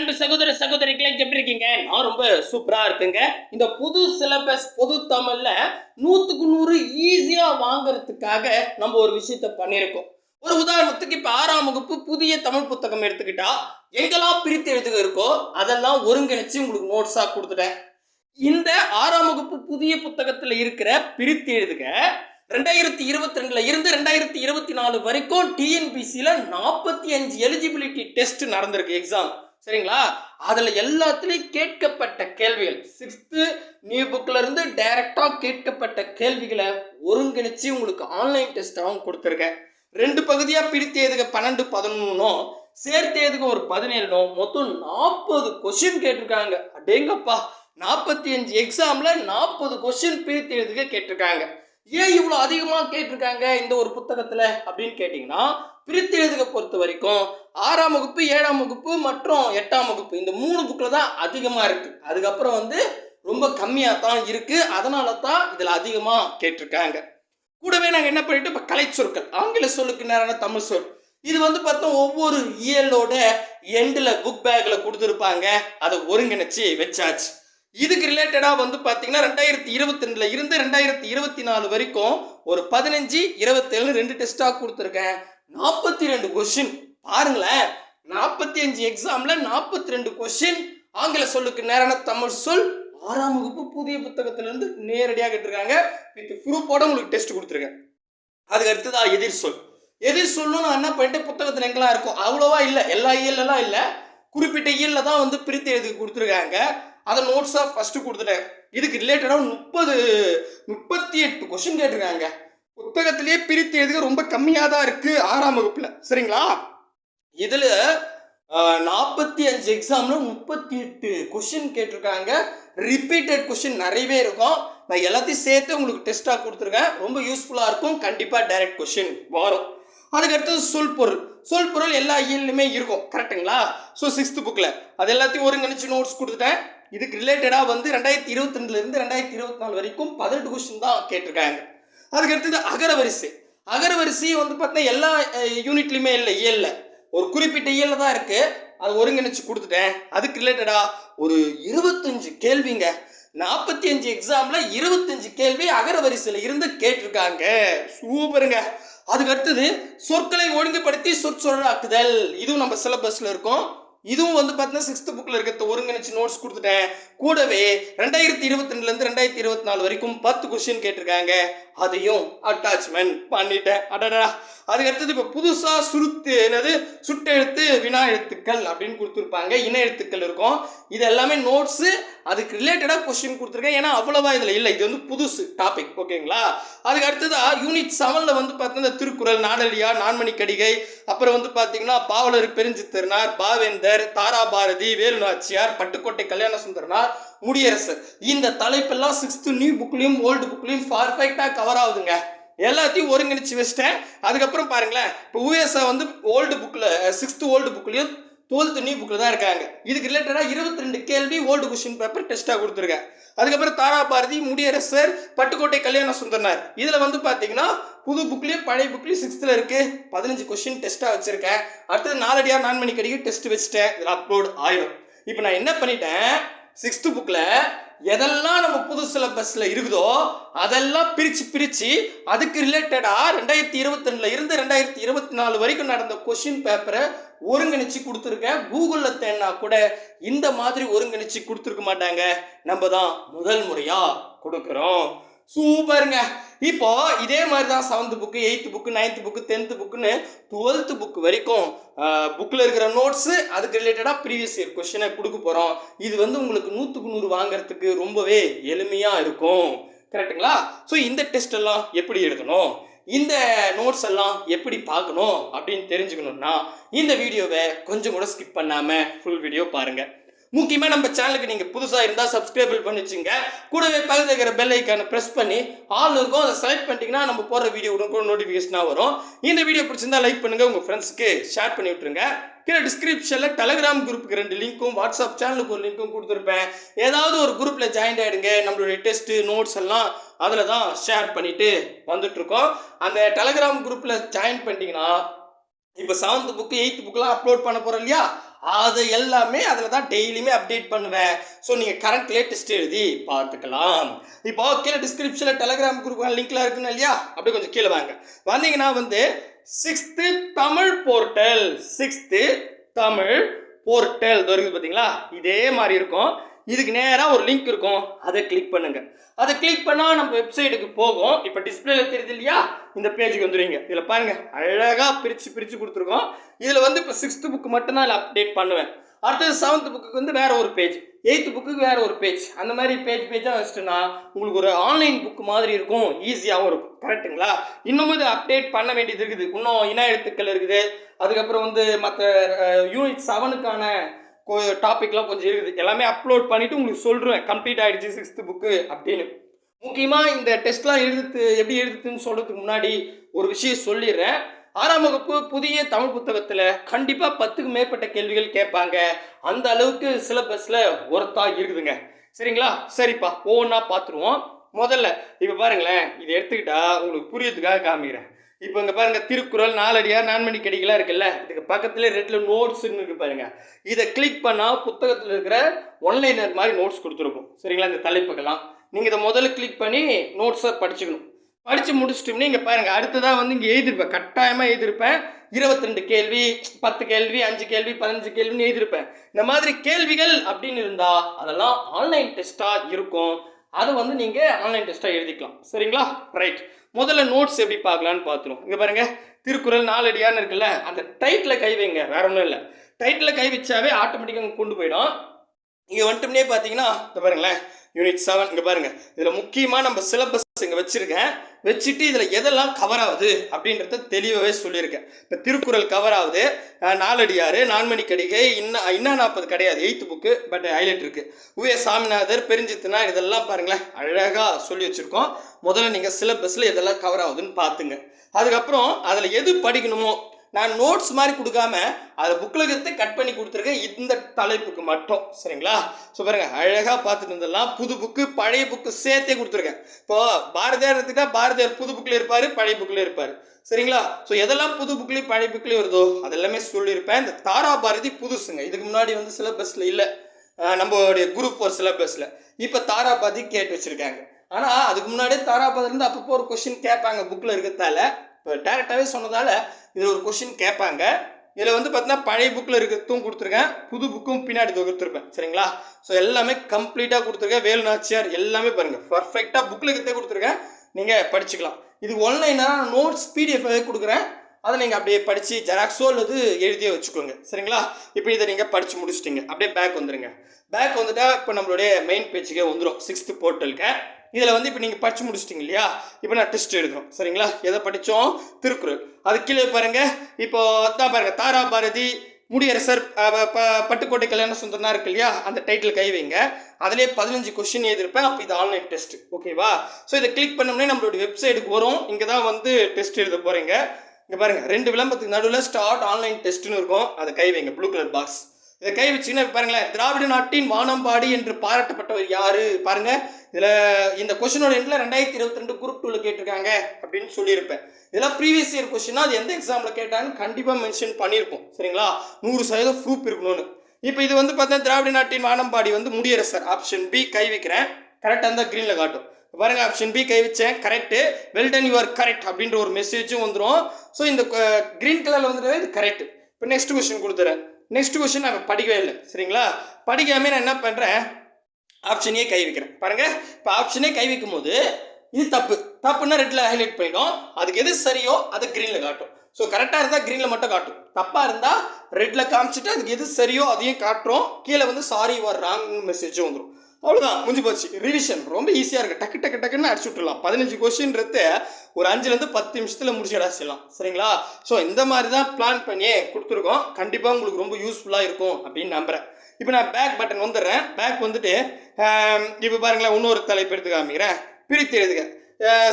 அன்பு சகோதர சகோதரிகளை எப்படி இருக்கீங்க? நான் ரொம்ப சூப்பரா இருக்குங்க. இந்த புது சிலபஸ் பொது தமிழ்ல நூத்துக்கு நூறு ஈஸியா வாங்குறதுக்காக நம்ம ஒரு விஷயத்த பண்ணியிருக்கோம். ஒரு உதாரணத்துக்கு இப்ப ஆறாம் வகுப்பு புதிய தமிழ் புத்தகம் எடுத்துக்கிட்டா எங்கெல்லாம் பிரித்து எழுதுக இருக்கோ அதெல்லாம் ஒருங்கிணைச்சு உங்களுக்கு நோட்ஸா கொடுத்துட்டேன். இந்த ஆறாம் வகுப்பு புதிய புத்தகத்துல இருக்கிற பிரித்து எழுதுக ரெண்டாயிரத்தி இருபத்தி ரெண்டுல இருந்து ரெண்டாயிரத்தி இருபத்தி நாலு வரைக்கும் டிஎன்பிசியில் நாற்பத்தி அஞ்சு எலிஜிபிலிட்டி டெஸ்ட் நடந்திருக்கு எக்ஸாம் சரிங்களா? அதில் எல்லாத்துலேயும் கேட்கப்பட்ட கேள்விகள். சிக்ஸ்த்து நியூ புக்கிலேருந்து டைரக்டாக கேட்கப்பட்ட கேள்விகளை ஒருங்கிணைச்சு உங்களுக்கு ஆன்லைன் டெஸ்ட்டாகவும் கொடுத்துருக்கேன். ரெண்டு பகுதியாக பிரித்து எழுதுக பன்னெண்டு பதினொன்றும் சேர்த்து எழுதுக ஒரு பதினேழுனும் மொத்தம் நாற்பது கொஷின் கேட்டிருக்காங்க. அடேங்கப்பா நாற்பத்தி அஞ்சு எக்ஸாமில் நாற்பது கொஷின் பிரித்து எழுதுக கேட்டிருக்காங்க. ஏன் இவ்வளோ அதிகமாக கேட்டிருக்காங்க இந்த ஒரு புத்தகத்தில் அப்படின்னு கேட்டிங்கன்னா பிரித்து எழுதுக பொறுத்த வரைக்கும் ஆறாம் வகுப்பு ஏழாம் வகுப்பு மற்றும் எட்டாம் வகுப்பு இந்த மூணு புக்கில் தான் அதிகமாக இருக்குது அதுக்கப்புறம் வந்து ரொம்ப கம்மியாக தான் இருக்குது அதனால தான் இதில் அதிகமாக கேட்டிருக்காங்க. கூடவே நாங்கள் என்ன பண்ணிட்டு இப்போ கலை சொற்கள் ஆங்கில சொல்லுக்கு நேரான தமிழ் சொல். இது வந்து பார்த்தோம் ஒவ்வொரு இயலோட எண்டில் புக் பேக்கில் கொடுத்துருப்பாங்க. அதை ஒருங்கிணைச்சி வச்சாச்சு. இதுக்கு ரிலேட்டடாக வந்து பார்த்தீங்கன்னா ரெண்டாயிரத்தி இருபத்தி ரெண்டுல இருந்து ரெண்டாயிரத்தி இருபத்தி நாலு வரைக்கும் ஒரு பதினஞ்சு இருபத்தேழு ரெண்டு டெஸ்ட்டாக கொடுத்துருக்கேன். நாற்பத்தி ரெண்டு கொஷின் பாருங்களேன். நாற்பத்தி அஞ்சு எக்ஸாமில் நாற்பத்தி ரெண்டு கொஷின் ஆங்கில சொல்லுக்கு நேரான தமிழ் சொல். ஆறாம் வகுப்பு புதிய புத்தகத்திலிருந்து நேரடியாக கேட்டிருக்காங்க. வித் ப்ரூஃபோட உங்களுக்கு டெஸ்ட் கொடுத்துருக்கேன். அதுக்கு அடுத்ததா எதிர் சொல். எதிர் சொல்லும் நான் என்ன பண்ணிட்டு புத்தகத்தில் எங்கெல்லாம் இருக்கும்? அவ்வளோவா இல்லை. எல்லா இயல்லாம் இல்லை. குறிப்பிட்ட இயலில் தான் வந்து பிரித்து எழுதி கொடுத்துருக்காங்க. அதை நோட்ஸாக ஃபஸ்ட்டு கொடுத்துட்டேன். இதுக்கு ரிலேட்டடாக முப்பது முப்பத்தி எட்டு கொஷின் கேட்டிருக்காங்க. புத்தகத்திலேயே பிரித்து எழுதுக ரொம்ப கம்மியாக தான் இருக்குது ஆறாம் வகுப்பில். சரிங்களா? இதில் நாற்பத்தி அஞ்சு எக்ஸாமில் முப்பத்தி எட்டு கொஷின் கேட்டிருக்காங்க. ரிப்பீட்டட் கொஷின் நிறையவே இருக்கும். நான் எல்லாத்தையும் சேர்த்து உங்களுக்கு டெஸ்ட்டாக கொடுத்துருக்கேன். ரொம்ப யூஸ்ஃபுல்லாக இருக்கும். கண்டிப்பாக டைரக்ட் கொஷின் வரும். அதுக்கு அடுத்தது சொல் பொருள். சொல் பொருள் எல்லா இயல்லுமே இருக்கும். கரெக்டுங்களா ஸோ சிக்ஸ்த்து புக்கில் அது எல்லாத்தையும் ஒருங்கிணைச்சு நோட்ஸ் கொடுத்துட்டேன். இதுக்கு ரிலேட்டடாக வந்து ரெண்டாயிரத்தி இருபத்தி ரெண்டுலேருந்து ரெண்டாயிரத்தி இருபத்தி நாலு வரைக்கும் பதினெட்டு கொஸ்டின் தான் கேட்டிருக்காங்க. அதுக்கு அடுத்தது அகரவரிசை. அகரவரிசை வந்து பார்த்தீங்கன்னா எல்லா யூனிட்லையுமே இல்லை இயல்ல. ஒரு குறிப்பிட்ட இயல்ல தான் இருக்குது அதை ஒருங்கிணைச்சு கொடுத்துட்டேன். அதுக்கு ரிலேட்டடாக ஒரு இருபத்தஞ்சு கேள்விங்க. நாற்பத்தி அஞ்சு எக்ஸாமில் இருபத்தஞ்சு கேள்வி அகரவரிசையில் இருந்து கேட்டிருக்காங்க. சூப்பருங்க. அதுக்கு அடுத்தது சொற்களை ஒழுங்குபடுத்தி சொற்சொல்லாக்குதல் இதுவும் நம்ம சிலபஸில் இருக்கும். இதுவும் வந்து பார்த்தீங்கன்னா சிக்ஸ்த் புக்கில் இருக்கிறத ஒருங்கிணைச்சு நோட்ஸ் கொடுத்துட்டேன். கூடவே ரெண்டாயிரத்தி இருபத்தி ரெண்டுலேருந்து ரெண்டாயிரத்தி இருபத்தி நாலு வரைக்கும் பத்து கொஸ்டின் கேட்டிருக்காங்க. அதையும் அட்டாச்மெண்ட் பண்ணிட்டேன். அடடா. அதுக்கு அடுத்தது இப்போ புதுசாக சுருத்து என்னது? சுட்டெழுத்து வினா எழுத்துக்கள் அப்படின்னு கொடுத்துருப்பாங்க. இன எழுத்துக்கள் இருக்கும். இது எல்லாமே நோட்ஸு அதுக்கு ரிலேட்டடாக கொஸ்டின் கொடுத்துருக்கேன். ஏன்னா அவ்வளோவா இதில் இல்லை. இது வந்து புதுசு டாபிக் ஓகேங்களா அதுக்கு அடுத்ததா யூனிட் செவனில் வந்து பார்த்தீங்கன்னா திருக்குறள் நாடலியா நான்மணி கடிகை அப்புறம் வந்து பார்த்தீங்கன்னா பாவலர் பெருஞ்சித்திருனார் பாவேந்தர் தாரா பாரதி வேலு நாச்சியார் பட்டுக்கோட்டை கல்யாண சுந்தரனார் முடியரசர். இந்த தலைப்பெல்லாம் சிக்ஸ்த்து நியூ புக்லேயும் ஓல்டு புக்லேயும் பர்ஃபெக்டாக கவர் ஆகுதுங்க. எல்லாத்தையும் ஒருங்கிணைச்சு வச்சிட்டேன். அதுக்கப்புறம் பாருங்களேன் இப்போ யூஎஸ்ஏ வந்து ஓல்டு புக்கில் சிக்ஸ்த்து ஓல்டு புக்லேயும் டுவெல்த்து நியூ புக்கில் தான் இருக்காங்க. இதுக்கு ரிலேட்டடாக இருபத்தி ரெண்டு கேள்வி ஓல்டு கொஸ்டின் பேப்பர் டெஸ்ட்டாக கொடுத்துருக்கேன். அதுக்கப்புறம் தாரா பாரதி முடியரசர் பட்டுக்கோட்டை கல்யாண சுந்தரனார். இதில் வந்து பார்த்தீங்கன்னா புது புக்லேயும் பழைய புக்லேயும் சிக்ஸ்த்தில் இருக்குது பதினஞ்சு கொஸ்டின் டெஸ்ட்டாக வச்சுருக்கேன். அடுத்தது நாலடியாக நான் மணிக்கு அடிக்க டெஸ்ட் வச்சுட்டேன். இதில் அப்லோட் ஆயிடும் இப்போ நான் என்ன பண்ணிட்டேன்? சிக்ஸ்த்து புக்கில் எதெல்லாம் நம்ம புது சிலபஸில் இருக்குதோ அதெல்லாம் பிரித்து பிரித்து அதுக்கு ரிலேட்டடாக ரெண்டாயிரத்தி இருபத்தி ரெண்டில் இருந்து ரெண்டாயிரத்தி இருபத்தி நாலு வரைக்கும் நடந்த கொஷின் பேப்பரை ஒருங்கிணைச்சு கொடுத்துருக்கேன். கூகுளில் தேடினா கூட இந்த மாதிரி ஒருங்கிணைச்சு கொடுத்துருக்க மாட்டாங்க. நம்ம தான் முதல் முறையாக கொடுக்குறோம். சூப்பருங்க. இப்போ இதே மாதிரி தான் seventh book eighth book ninth book tenth புக்குன்னு twelfth book வரைக்கும் புக்கில் இருக்கிற நோட்ஸு அதுக்கு ரிலேட்டடாக ப்ரீவியஸ் இயர் கொஷினை கொடுக்க போகிறோம் இது வந்து உங்களுக்கு நூற்றுக்கு நூறு வாங்குறதுக்கு ரொம்பவே எளிமையாக இருக்கும். கரெக்டுங்களா ஸோ இந்த டெஸ்ட் எல்லாம் எப்படி எழுதணும்? இந்த நோட்ஸ் எல்லாம் எப்படி பார்க்கணும்? அப்படின்னு தெரிஞ்சுக்கணுன்னா இந்த வீடியோவை கொஞ்சம் கூட ஸ்கிப் பண்ணாமல் ஃபுல் வீடியோ பாருங்கள் முக்கியமாக நம்ம சேனலுக்கு நீங்கள் புதுசாக இருந்தால் சப்ஸ்கிரைபிள் பண்ணி வச்சுங்க கூடவே பக்கத்தில் இருக்கிற பெல் ஐக்கானை ப்ரெஸ் பண்ணி ஆல் இருக்கும் அதை செலக்ட் பண்ணிட்டீங்கன்னா நம்ம போடுற வீடியோ உடனே நோட்டிஃபிகேஷனாக வரும். இந்த வீடியோ பிடிச்சிருந்தா லைக் பண்ணுங்கள் உங்கள் ஃப்ரெண்ட்ஸுக்கு ஷேர் பண்ணி விட்ருங்க கீழே டிஸ்கிரிப்ஷனில் டெலகிராம் குரூப்புக்கு ரெண்டு லிங்க்கும் வாட்ஸ்அப் சேனலுக்கு ஒரு லிங்க்கும் கொடுத்துருப்பேன். ஏதாவது ஒரு குரூப்பில் ஜாயின் ஆகிடுங்க நம்மளுடைய டெஸ்ட்டு நோட்ஸ் எல்லாம் அதில் தான் ஷேர் பண்ணிட்டு வந்துட்டுருக்கோம். அந்த டெலகிராம் குரூப்பில் ஜாயின் பண்ணிட்டீங்கன்னா இப்போ செவன்த் புக்கு எயித்து புக்கெலாம் அப்லோட் பண்ண போகிறோம் இல்லையா? அது எல்லாமே அதில் தான் டெய்லியுமே அப்டேட் பண்ணுவேன். ஸோ நீங்கள் கரண்ட் லேட்டஸ்ட் எழுதி பார்த்துக்கலாம். இப்போ கீழே டிஸ்கிரிப்ஷனில் டெலகிராம் குரூப் லிங்க்ல இருக்குன்னு இல்லையா? அப்படியே கொஞ்சம் கீழே வாங்க. வந்தீங்கன்னா வந்து sixth Tamil portal sixth Tamil portal இருக்குது பார்த்தீங்களா இதே மாதிரி இருக்கும். இதுக்கு நேராக ஒரு லிங்க் இருக்கும். அதை கிளிக் பண்ணுங்க. அதை கிளிக் பண்ணால் நம்ம வெப்சைட்டுக்கு போகும். இப்போ டிஸ்பிளேல தெரியுது இல்லையா? இந்த பேஜுக்கு வந்துடுவீங்க இதில் பாருங்க. அழகாக பிரித்து பிரித்து கொடுத்துருக்கோம். இதில் வந்து இப்போ சிக்ஸ்த்து புக்கு மட்டும்தான் இதில் அப்டேட் பண்ணுவேன். அடுத்தது செவன்த் புக்குக்கு வந்து வேறு ஒரு பேஜ் எயித்து புக்குக்கு வேறு ஒரு பேஜ் அந்த மாதிரி பேஜ் பேஜாக வச்சுட்டுனா உங்களுக்கு ஒரு ஆன்லைன் புக்கு மாதிரி இருக்கும். ஈஸியாகவும் இருக்கும். கரெக்ட்டுங்களா இன்னமும் இது அப்டேட் பண்ண வேண்டியது இருக்குது. இன்னும் இன எழுத்துக்கள் இருக்குது. அதுக்கப்புறம் வந்து மற்ற யூனிட் செவனுக்கான டாபிக்லாம் கொஞ்சம் இருக்குது. எல்லாமே அப்லோட் பண்ணிவிட்டு உங்களுக்கு சொல்கிறேன் கம்ப்ளீட் ஆகிடுச்சு சிக்ஸ்த்து புக்கு அப்படின்னு. முக்கியமாக இந்த டெஸ்ட்லாம் எழுதுத்து எப்படி எழுதுதுன்னு சொல்கிறதுக்கு முன்னாடி ஒரு விஷயம் சொல்லிடுறேன். ஆறாம் வகுப்பு புதிய தமிழ் புத்தகத்தில் கண்டிப்பாக பத்துக்கு மேற்பட்ட கேள்விகள் கேட்பாங்க. அந்த அளவுக்கு சிலபஸில் ஒர்த்தாக இருக்குதுங்க. சரிங்களா? சரிப்பா ஒவ்வொன்றா பார்த்துருவோம் முதல்ல இப்போ பாருங்களேன் இதை எடுத்துக்கிட்டா உங்களுக்கு புரியறதுக்காக காமிக்கிறேன். இப்போ இங்கே பாருங்க திருக்குறள் நாலடியார் நான்மணி கடிகளாக இருக்குல்ல? இதுக்கு பக்கத்தில் ரெட்டில் நோட்ஸுன்னு இருக்கு பாருங்கள் இதை கிளிக் பண்ணால் புத்தகத்தில் இருக்கிற ஒன்லைனர் மாதிரி நோட்ஸ் கொடுத்துருக்கும். சரிங்களா? இந்த தலைப்புக்கெல்லாம். நீங்கள் இதை முதல்ல கிளிக் பண்ணி நோட்ஸை படிச்சுக்கணும். படித்து முடிச்சிட்டோம்னா இங்கே பாருங்கள் அடுத்ததாக வந்து இங்கே எழுதியிருப்பேன் கட்டாயமாக எழுதியிருப்பேன் இருபத்திரெண்டு கேள்வி பத்து கேள்வி அஞ்சு கேள்வி பதினஞ்சு கேள்வின்னு எழுதியிருப்பேன் இந்த மாதிரி கேள்விகள் அப்படின்னு இருந்தால் அதெல்லாம் ஆன்லைன் டெஸ்ட்டாக இருக்கும். அதை வந்து நீங்கள் ஆன்லைன் டெஸ்ட்டாக எழுதிக்கலாம். சரிங்களா? ரைட் முதல்ல நோட்ஸ் எப்படி பார்க்கலான்னு பார்த்துருவோம். இங்கே பாருங்கள் திருக்குறள் நாலடியான்னு இருக்குல்ல அந்த டைட்டில் கை வைங்க. வேற ஒன்றும் இல்லை. டைட்டில் கை வச்சாவே ஆட்டோமேட்டிக்காக கொண்டு போயிடும். இங்கே வந்துட்டோம்னே பார்த்தீங்கன்னா இந்த பாருங்களேன். யூனிட் செவன் இங்கே பாருங்க. இதில் முக்கியமாக நம்ம சிலபஸ் இங்கே வச்சுருக்கேன். வச்சுட்டு இதில் எதெல்லாம் கவர் ஆகுது அப்படின்றத தெளிவாகவே சொல்லியிருக்கேன். இப்போ திருக்குறள் கவர் ஆகுது. அஹ், நாலடியார் நான்மணி கடிகை இன்னும் இன்னும் நாற்பது கிடையாது எயித்து புக்கு பட் ஹைலைட் இருக்குது உவே சாமிநாதர் பெருஞ்சித்துனா இதெல்லாம் பாருங்களேன். அழகாக சொல்லி வச்சுருக்கோம். முதல்ல நீங்கள் சிலபஸில் எதெல்லாம் கவர் ஆகுதுன்னு பார்த்துங்க. அதுக்கப்புறம் அதில் எது படிக்கணுமோ நான் நோட்ஸ் மாதிரி கொடுக்காம அதை புக்கில் கட் பண்ணி கொடுத்துருக்கேன். இந்த தலைப்புக்கு மட்டும். சரிங்களா? ஸோ பாருங்க அழகாக பார்த்துட்டு இருந்தெல்லாம் புது புக்கு பழைய புக்கு சேர்த்தே கொடுத்துருக்கேன். இப்போ பாரதியார் எடுத்துக்கிட்டா பாரதியார் புது புக்கில் இருப்பார் பழைய புக்கில் இருப்பார். சரிங்களா? ஸோ எதெல்லாம் புது புக்லேயும் பழைய புக்லேயும் வருதோ அதெல்லாமே சொல்லியிருப்பேன். இந்த தாரா பாரதி புதுசுங்க. இதுக்கு முன்னாடி வந்து சிலபஸில் இல்லை. நம்மளுடைய குரூப் ஒரு சிலபஸில் இப்போ தாரா பாரதி கேட்டு வச்சுருக்காங்க. ஆனால் அதுக்கு முன்னாடியே தாரா அப்பப்போ ஒரு கொஷின் கேட்பாங்க புக்கில் இருக்கிறதால. இப்போ டேரெக்டாகவே சொன்னதால் இதில் ஒரு கொஷின் கேட்பாங்க. இதில் வந்து பார்த்தீங்கன்னா பழைய புக்கில் இருக்கிறதும் கொடுத்துருக்கேன். புது புக்கும் பின்னாடி தொகுத்துருப்பேன் சரிங்களா? ஸோ எல்லாமே கம்ப்ளீட்டாக கொடுத்துருக்கேன். வேலு நாச்சியார் எல்லாமே பாருங்கள் பர்ஃபெக்டாக புக்கில் இருக்கிறதே கொடுத்துருக்கேன். நீங்கள் படிச்சுக்கலாம். இது ஒன்லைனாக நோட்ஸ் பிடிஎஃப் கொடுக்குறேன். அதை நீங்கள் அப்படியே படித்து ஜெராக்ஸோ அல்லது எழுதியே வச்சுக்கோங்க. சரிங்களா? இப்போ இதை நீங்கள் படித்து முடிச்சிட்டிங்க. அப்படியே பேக் வந்துடுங்க பேக் வந்துட்டால் இப்போ நம்மளுடைய மெயின் பேஜுக்கே வந்துடும் சிக்ஸ்த்து போர்ட்டலுக்கு இதில் வந்து இப்போ நீங்கள் படித்து முடிச்சிட்டிங்க இல்லையா? இப்போ நான் டெஸ்ட் எழுதுறோம் சரிங்களா? எதை படித்தோம்? திருக்குறள். அது கீழே பாருங்கள் இப்போ தான் பாருங்கள் தாரா பாரதி முடியரசர் ப- பட்டுக்கோட்டை கல்யாண சுந்தரனா இருக்கு இல்லையா? அந்த டைட்டில் கை வைங்க. அதிலே பதினஞ்சு கொஸ்டின் எழுதிருப்பேன் அப்போ இது ஆன்லைன் டெஸ்ட் ஓகேவா ஸோ இதை கிளிக் பண்ணோம்னே நம்மளுடைய வெப்சைட்டுக்கு வரும். இங்கே தான் வந்து டெஸ்ட் எழுத போகிறீங்க இங்கே பாருங்கள் ரெண்டு விளம்பரத்துக்கு நடுவில் ஸ்டார்ட் ஆன்லைன் டெஸ்ட்னு இருக்கும். அதை கை வைங்க. ப்ளூ கலர் பாக்ஸ் இதை கை வச்சீங்கன்னா பாருங்களேன். திராவிட நாட்டின் வானம்பாடி என்று பாராட்டப்பட்டவர் யாரு? பாருங்க. இதில் இந்த கொஷினோட எண்டில் ரெண்டாயிரத்தி இருபத்தி ரெண்டு குரூப் டூவில் கேட்டிருக்காங்க அப்படின்னு சொல்லியிருப்பேன். இதெல்லாம் ப்ரீவியஸ் இயர் கொஸ்டினா அது எந்த எக்ஸாமில் கேட்டாங்கன்னு கண்டிப்பாக மென்ஷன் பண்ணியிருப்போம். சரிங்களா? நூறு சதவீதம் ப்ரூஃப் இருக்கணும்னு. இப்போ இது வந்து பார்த்தா திராவிட நாட்டின் வானம்பாடி வந்து முடியரசர். ஆப்ஷன் பி கை வைக்கிறேன். கரெக்டாக இருந்தால் க்ரீனில் காட்டும். பாருங்க ஆப்ஷன் பி கை வச்சேன். Correct well done you're correct அப்படின்ற ஒரு மெசேஜும் வந்துடும் ஸோ இந்த க்ரீன் கலரில் வந்துட்டு இது கரெக்ட் இப்போ நெக்ஸ்ட் கொஸ்டின் கொடுத்துறேன். நெக்ஸ்ட் கொஸ்டின் நான் படிக்கவே இல்லை. சரிங்களா? படிக்காமல் நான் என்ன பண்ணுறேன் ஆப்ஷனையே கை வைக்கிறேன். பாருங்கள் இப்போ ஆப்ஷனே கை வைக்கும் போது இது தப்பு. தப்புன்னா ரெட்டில் ஹைலைட் பண்ணிடும். அதுக்கு எது சரியோ அதை க்ரீனில் காட்டும். ஸோ கரெக்டாக இருந்தால் க்ரீனில் மட்டும் காட்டும். தப்பாக இருந்தால் ரெட்டில் காமிச்சிட்டு அதுக்கு எது சரியோ அதையும் காட்டுறோம். கீழே வந்து சாரி வர் ராங் மெசேஜும் வந்துடும் அவ்வளோதான் முடிஞ்சு போச்சு. ரிவிஷன் ரொம்ப ஈஸியாக இருக்குது டக்கு டக்கு டக்குன்னு அடிச்சு விட்டுலாம் பதினஞ்சு கொஸ்டின்றது ஒரு அஞ்சுலேருந்து பத்து நிமிஷத்தில் முடிச்சு அடிச்சிடலாம் சரிங்களா? ஸோ இந்த மாதிரி தான் பிளான் பண்ணி கொடுத்துருக்கோம். கண்டிப்பாக உங்களுக்கு ரொம்ப யூஸ்ஃபுல்லாக இருக்கும் அப்படின்னு நம்புகிறேன் இப்போ நான் பேக் பட்டன் வந்துடுறேன். பேக் வந்துட்டு இப்போ பாருங்களேன் இன்னொரு தலைப்பு எடுத்து காமிக்கிறேன். பிரித்து எழுதுக.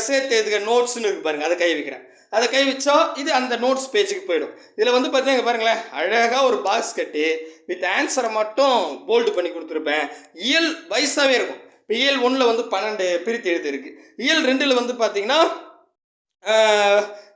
சேர்த்து எழுதுக நோட்ஸ்னு இருக்கு பாருங்க. அதை கை வைக்கிறேன். அதை கை வச்சா இது அந்த நோட்ஸ் பேஜுக்கு போயிடும். இதில் வந்து பார்த்தீங்கன்னா பாருங்களேன். அழகாக ஒரு பாக்ஸ் கட்டி வித் ஆன்சரை மட்டும் போல்டு பண்ணி கொடுத்துருப்பேன். இயல் வயசாகவே இருக்கும். இப்போ இயல் ஒன்றில் வந்து பன்னெண்டு பிரித்து எழுத்து இருக்கு இயல் ரெண்டில் வந்து பார்த்தீங்கன்னா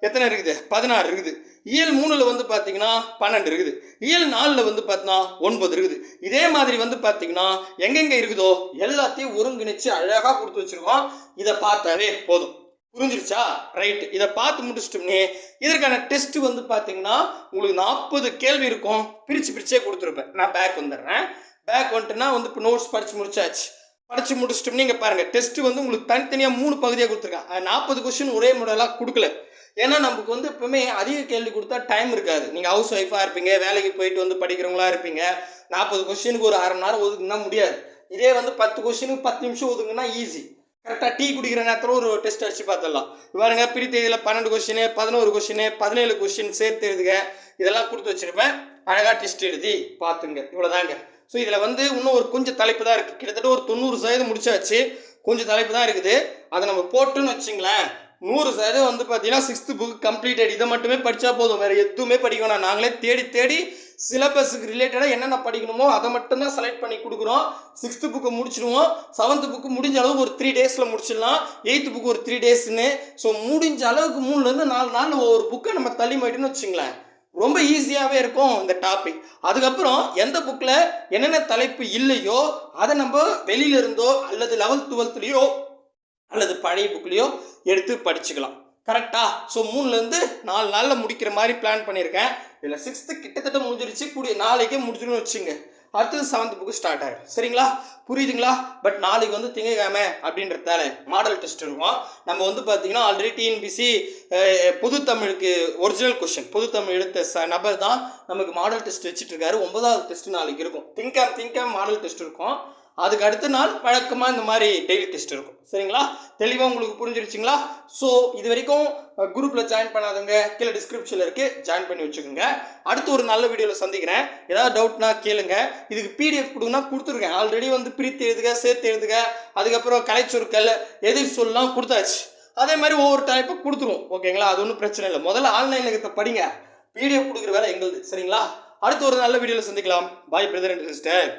எத்தனை இருக்குது? பதினாறு இருக்குது. இயல் மூணில் வந்து பார்த்தீங்கன்னா பன்னெண்டு இருக்குது. இயல் நாலில் வந்து பார்த்தீங்கன்னா ஒன்பது இருக்குது. இதே மாதிரி வந்து பார்த்தீங்கன்னா எங்கெங்கே இருக்குதோ எல்லாத்தையும் ஒருங்கிணைச்சு அழகாக கொடுத்து வச்சிருக்கோம். இதை பார்த்தாவே போதும். புரிஞ்சிருச்சா? ரைட் இதை பார்த்து முடிச்சிட்டோம்னே இதற்கான டெஸ்ட் வந்து பார்த்தீங்கன்னா உங்களுக்கு நாற்பது கேள்வி இருக்கும். பிரித்து பிரிச்சே கொடுத்துருப்பேன். நான் பேக் வந்துடுறேன். பேக் வந்துட்டுனா வந்து இப்போ நோட்ஸ் படித்து முடிச்சாச்சு. படித்து முடிச்சிட்டோம். நீங்கள் பாருங்கள் டெஸ்ட்டு வந்து உங்களுக்கு தனித்தனியாக மூணு பகுதியாக கொடுத்துருக்கேன் நாற்பது கொஸ்டின் ஒரே மாடலாக கொடுக்கல. ஏன்னா நமக்கு வந்து எப்பவுமே அதிக கேள்வி கொடுத்தா டைம் இருக்காது. நீங்கள் ஹவுஸ் ஒய்ஃபாக இருப்பீங்க வேலைக்கு போயிட்டு வந்து படிக்கிறவங்களா இருப்பீங்க. நாற்பது கொஸ்டினுக்கு ஒரு அரை மணி நேரம் ஒதுக்குனா முடியாது. இதே வந்து பத்து கொஸ்டினுக்கு பத்து நிமிஷம் ஒதுக்குனா ஈஸி கரெக்டாக டீ குடிக்கிற நேரத்தில் ஒரு டெஸ்ட் அடிச்சு பார்த்துடலாம். பாருங்க பிரித்தேதியில் இதில் பன்னெண்டு கொஸ்டின் பதினோரு கொஸ்டின் பதினேழு கொஸ்டின் சேர்த்து எழுதுக. இதெல்லாம் கொடுத்து வச்சிருப்பேன். அழகாக டெஸ்ட் எழுதி பார்த்துங்க. இவ்வளோதாங்க ஸோ இதில் வந்து இன்னும் ஒரு கொஞ்சம் தலைப்பு தான் இருக்குது கிட்டத்தட்ட ஒரு தொண்ணூறு சதவீதம் முடிச்சாச்சு. கொஞ்சம் தலைப்பு தான் இருக்குது. அதை நம்ம போட்டுன்னு வச்சுங்களேன் நூறு சதவீதம் வந்து பார்த்தீங்கன்னா சிக்ஸ்த்து புக் கம்ப்ளீட்டட் இதை மட்டுமே படித்தா போதும். வேறு எதுவுமே படிக்க வேணாம் நாங்களே தேடி தேடி சிலபஸுக்கு ரிலேட்டடாக என்னென்ன படிக்கணுமோ அதை மட்டும்தான் செலக்ட் பண்ணி கொடுக்குறோம். சிக்ஸ்த்து புக்கு முடிச்சிடுவோம். செவன்த்து புக்கு முடிஞ்ச அளவுக்கு ஒரு த்ரீ டேஸில் முடிச்சிடலாம். எயித்து புக்கு ஒரு த்ரீ டேஸ்னு ஸோ முடிஞ்ச அளவுக்கு மூணுலேருந்து நாலு நாள் ஒவ்வொரு புக்கை நம்ம தள்ளி மாட்டின்னு வச்சுங்களேன். ரொம்ப ஈஸியாகவே இருக்கும் இந்த டாபிக் அதுக்கப்புறம் எந்த புக்கில் என்னென்ன தலைப்பு இல்லையோ அதை நம்ம வெளியில இருந்தோ அல்லது லெவல்த் டுவெல்த்லேயோ அல்லது பழைய புக்லேயோ எடுத்து படிச்சுக்கலாம். கரெக்டா ஸோ மூணுலேருந்து நாலு நாளில் முடிக்கிற மாதிரி பிளான் பண்ணியிருக்கேன். இதில் சிக்ஸ்த்து கிட்டத்தட்ட முடிஞ்சிருச்சு. கூடிய நாளைக்கே முடிஞ்சிடும் வச்சுங்க. அடுத்தது செவன்த் புக்கு ஸ்டார்ட் ஆகிடும் சரிங்களா? புரியுதுங்களா? பட் நாளைக்கு வந்து திங்கக்கிழமை அப்படின்றதால மாடல் டெஸ்ட் இருக்கும். நம்ம வந்து பார்த்தீங்கன்னா ஆல்ரெடி டிஎன்பிசி பொது தமிழுக்கு ஒரிஜினல் கொஷின் பொது தமிழ் எடுத்த ச நபர் தான் நமக்கு மாடல் டெஸ்ட் வச்சுட்டு இருக்காரு. ஒன்பதாவது டெஸ்ட் நாளைக்கு இருக்கும். திங்கம் திங்கம் மாடல் டெஸ்ட் இருக்கும். அதுக்கு அடுத்த நாள் வழக்கமாக இந்த மாதிரி டெய்லி டெஸ்ட் இருக்கும். சரிங்களா? தெளிவாக உங்களுக்கு புரிஞ்சிருச்சுங்களா? ஸோ இது வரைக்கும் குரூப்பில் ஜாயின் பண்ணாதவங்க கீழே டிஸ்கிரிப்ஷனில் இருக்குது ஜாயின் பண்ணி வச்சுக்கோங்க. அடுத்து ஒரு நல்ல வீடியோவில் சந்திக்கிறேன். ஏதாவது டவுட்னா கேளுங்க. இதுக்கு பிடிஎஃப் கொடுங்கன்னா கொடுத்துருக்கேன். ஆல்ரெடி வந்து பிரித்து எழுதுக சேர்த்து எழுதுக. அதுக்கப்புறம் கலைச்சொற்கள் எதிர் சொல்லலாம் கொடுத்தாச்சு. அதே மாதிரி ஒவ்வொரு டைப்பும் கொடுத்துருவோம். ஓகேங்களா? அது ஒன்றும் பிரச்சனை இல்லை. முதல்ல ஆன்லைனில் இருக்கிறத படிங்க. பிடிஎஃப் கொடுக்குற வேலை எங்களுது. சரிங்களா? அடுத்து ஒரு நல்ல வீடியோவில் சந்திக்கலாம். பாய் பிரதர் அண்ட் சிஸ்டர்